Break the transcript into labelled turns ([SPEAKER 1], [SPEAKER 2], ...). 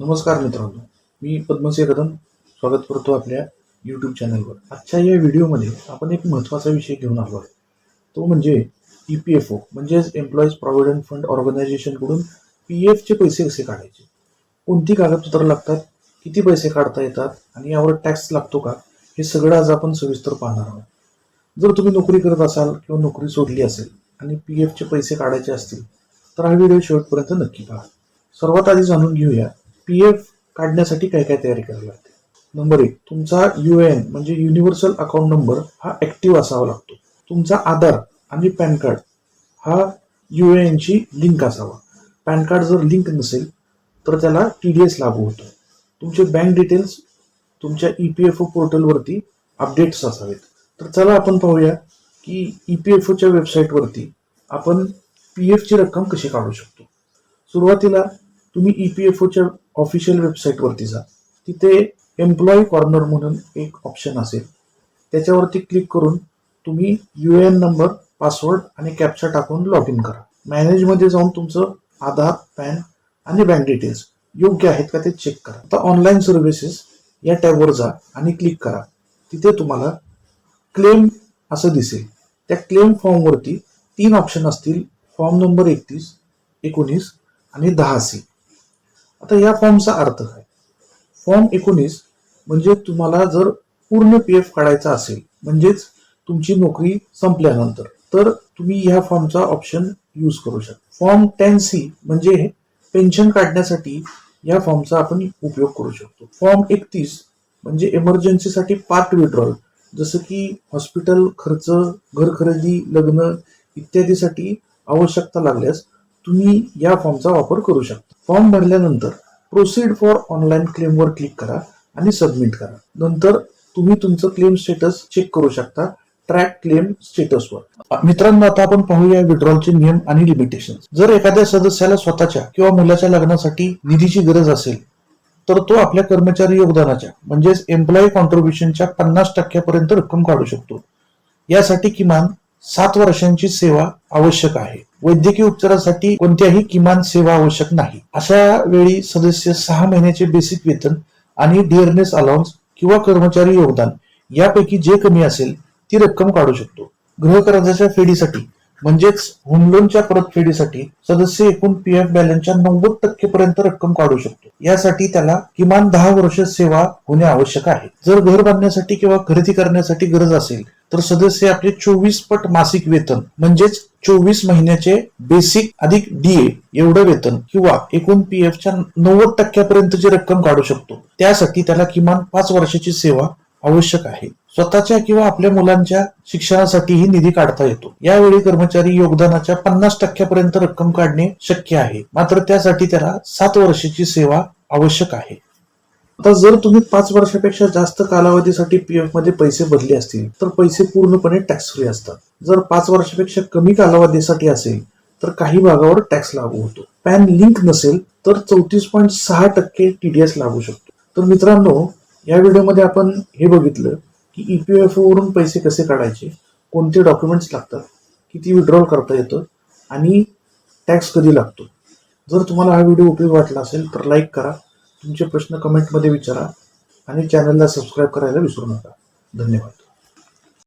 [SPEAKER 1] नमस्कार मित्रांनो मी पद्मसिंह कदम स्वागत करतो आपल्या यूट्यूब चॅनलवर आजच्या या व्हिडिओमध्ये आपण एक महत्त्वाचा विषय घेऊन आलो आहे तो म्हणजे ई पी एफ ओ म्हणजेच एम्प्लॉईज प्रॉव्हिडंट फंड ऑर्गनायझेशनकडून पी एफचे पैसे कसे काढायचे? कोणती कागदपत्रं लागतात? किती पैसे काढता येतात? आणि यावर टॅक्स लागतो का? हे सगळं आज आपण सविस्तर पाहणार आहोत. जर तुम्ही नोकरी करत असाल किंवा नोकरी सोडली असेल आणि पी एफचे पैसे काढायचे असतील तर हा व्हिडिओ शेवटपर्यंत नक्की पहा. सर्वात आधी जाणून घेऊया पी एफ काढण्यासाठी काय काय तयारी करावी लागते? नंबर एक तुमचा यू एन म्हणजे युनिव्हर्सल अकाउंट नंबर हा ऍक्टिव्ह असावा लागतो. तुमचा आधार आणि पॅन कार्ड हा यू एनशी लिंक असावा. पॅन कार्ड जर लिंक नसेल तर त्याला टी डी एस लागू होतो. तुमचे बँक डिटेल्स तुमच्या ई पी एफ ओ पोर्टलवरती अपडेट्स असावेत. तर चला आपण पाहूया की ई पी एफ ओच्या वेबसाईटवरती आपण पी एफची रक्कम कशी काढू शकतो. सुरुवातीला तुम्ही ई पी एफ ओच्या ऑफिशियल वेबसाईटवरती जा. तिथे एम्प्लॉई कॉर्नर म्हणून एक ऑप्शन असेल. त्याच्यावरती क्लिक करून तुम्ही यू एन नंबर पासवर्ड आणि कॅप्चा टाकून लॉग इन करा मॅनेजमध्ये जाऊन तुमचं आधार पॅन आणि बँक डिटेल्स योग्य आहेत का ते चेक करा. आता ऑनलाईन सर्व्हिसेस या टॅबवर जा आणि क्लिक करा. तिथे तुम्हाला क्लेम असं दिसेल. त्या क्लेम फॉर्मवरती तीन ऑप्शन असतील. फॉर्म नंबर एकतीस एकोणीस आणि दहा सी आता या फॉर्मचा अर्थ काय? फॉर्म एकोणीस म्हणजे तुम्हाला जर पूर्ण पी एफ काढायचा असेल म्हणजेच तुमची नोकरी संपल्यानंतर तर तुम्ही ह्या फॉर्मचा ऑप्शन यूज करू शकता. फॉर्म टेन सी म्हणजे पेन्शन काढण्यासाठी या फॉर्मचा आपण उपयोग करू शकतो. फॉर्म एकतीस म्हणजे इमर्जन्सीसाठी पार्ट विड्रॉल जसं की हॉस्पिटल खर्च घर खरेदी लग्न इत्यादीसाठी आवश्यकता लागल्यास तुम्ही या फॉर्मचा वापर करू शकता. फॉर्म भरल्यानंतर प्रोसीड फॉर ऑनलाईन क्लेमवर क्लिक करा आणि सबमिट करा. नंतर तुम्ही तुमचं क्लेम स्टेटस चेक करू शकता ट्रॅक क्लेम स्टेटसवर मित्रांनो आता आपण पाहूया विड्रॉलचे नियम आणि लिमिटेशन जर एखाद्या सदस्याला स्वतःच्या किंवा मुलाच्या लग्नासाठी निधीची गरज असेल तर तो आपल्या कर्मचारी योगदानाच्या म्हणजेच एम्प्लॉई कॉन्ट्रीब्युशनच्या पन्नास टक्क्यापर्यंत रक्कम काढू शकतो. यासाठी किमान सात वर्षांची सेवा आवश्यक आहे. वैद्यकीय उपचारासाठी कोणत्याही किमान सेवा आवश्यक नाही. अशा वेळी सदस्य सहा महिन्याचे बेसिक वेतन आणि डिअरनेस अलाउन्स किंवा कर्मचारी योगदान यापैकी जे कमी असेल ती रक्कम काढू शकतो. गृह कर्जाच्या फेडीसाठी म्हणजेच होम लोनच्या परतफेडीसाठी सदस्य एकूण पी एफ बॅलन्सच्या नव्वद टक्के पर्यंत रक्कम काढू शकतो. यासाठी त्याला किमान दहा वर्ष सेवा होणे आवश्यक आहे. जर घर बांधण्यासाठी किंवा खरेदी करण्यासाठी गरज असेल तर सदस्य आपले चोवीस पट मासिक वेतन म्हणजेच चोवीस महिन्याचे बेसिक अधिक डीए एवढं वेतन किंवा एकूण पी एफच्या नव्वद टक्क्यापर्यंतची रक्कम काढू शकतो त्यासाठी त्याला किमान पाच वर्षाची सेवा आवश्यक आहे. स्वतःच्या किंवा आपल्या मुलांच्या शिक्षणासाठीही निधी काढता येतो. यावेळी कर्मचारी योगदानाच्या पन्नास टक्क्यापर्यंत रक्कम काढणे शक्य आहे. मात्र त्यासाठी त्याला सात वर्षाची सेवा आवश्यक आहे. आता जर तुम्ही पाच वर्षापेक्षा जास्त कालावधीसाठी पी एफमध्ये पैसे भरले असतील तर पैसे पूर्णपणे टॅक्स फ्री असतात. जर पाच वर्षापेक्षा कमी कालावधीसाठी असेल तर काही भागावर टॅक्स लागू होतो. पॅन लिंक नसेल तर चौतीस पॉईंट सहा टक्के टीडीएस लागू शकतो. तर मित्रांनो या व्हिडिओमध्ये आपण हे बघितलं की पी एफ ओवरून पैसे कसे काढायचे? कोणते डॉक्युमेंट्स लागतात? किती विड्रॉल करता येतं? आणि टॅक्स कधी लागतो? जर तुम्हाला हा व्हिडिओ उपयोग वाटला असेल तर लाईक करा. तुमचे प्रश्न कमेंटमध्ये विचारा. आणि चॅनलला सबस्क्राईब करायला विसरू नका. धन्यवाद.